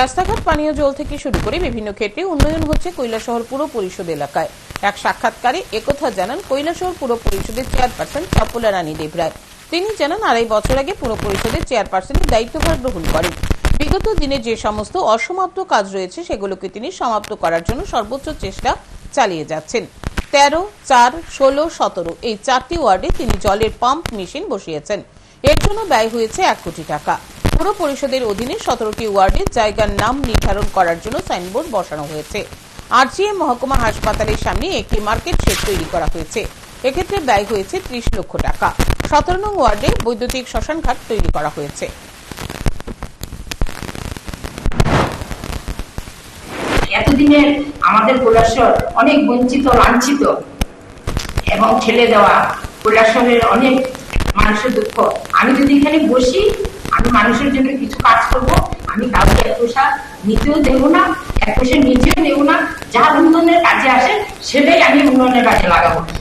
রাস্তাঘাট, পানীয় জল থেকে শুরু করে বিভিন্ন ক্ষেত্রে উন্নয়ন হচ্ছে কৈলাসহর পুর পরিষদ এলাকায়। এক সাক্ষাৎকারে একথা জানান কৈলাসহর পুর পরিষদের চেয়ারপারসন চপলা রানী দেবরায়। তিনি জানান, আড়াই বছর আগে পুর পরিষদের চেয়ারপারসনের দায়িত্বভার গ্রহণ করেন। বিগত দিনে যে সমস্ত অসমাপ্ত কাজ রয়েছে, সেগুলোকে তিনি সমাপ্ত করার জন্য সর্বোচ্চ চেষ্টা চালিয়ে যাচ্ছেন। তেরো, চার, ষোলো, সতেরো এই চারটি ওয়ার্ডে তিনি জলের পাম্প মেশিন বসিয়েছেন। এর জন্য ব্যয় হয়েছে এক কোটি টাকা। পুর পরিষদের অধীনে সতেরোটি ওয়ার্ডের জায়গার নাম নির্ধারণ করার জন্য সাইনবোর্ড বসানো হয়েছে। আরজিএম মহকুমা হাসপাতালের সামনে একটি মার্কেট শেড তৈরি করা হয়েছে। এক্ষেত্রে ব্যয় হয়েছে ত্রিশ লক্ষ টাকা। সতেরো নং ওয়ার্ডে বৈদ্যুতিক শ্মশানঘাট তৈরি করা হয়েছে। এতদিনের আমাদের কৈলাসর অনেক বঞ্চিত, লাঞ্ছিত এবং ঠেলে দেওয়া কৈলাসরের অনেক মানুষের দুঃখ। আমি যদি এখানে বসি, আমি মানুষের জন্য কিছু কাজ করব, আমি কাউকে এক পয়সা নিতেও দেব না, এক পয়সা নিজেও নেব না। যা উন্নয়নের কাজে আসে, সেটাই আমি উন্নয়নের কাজে লাগাবো।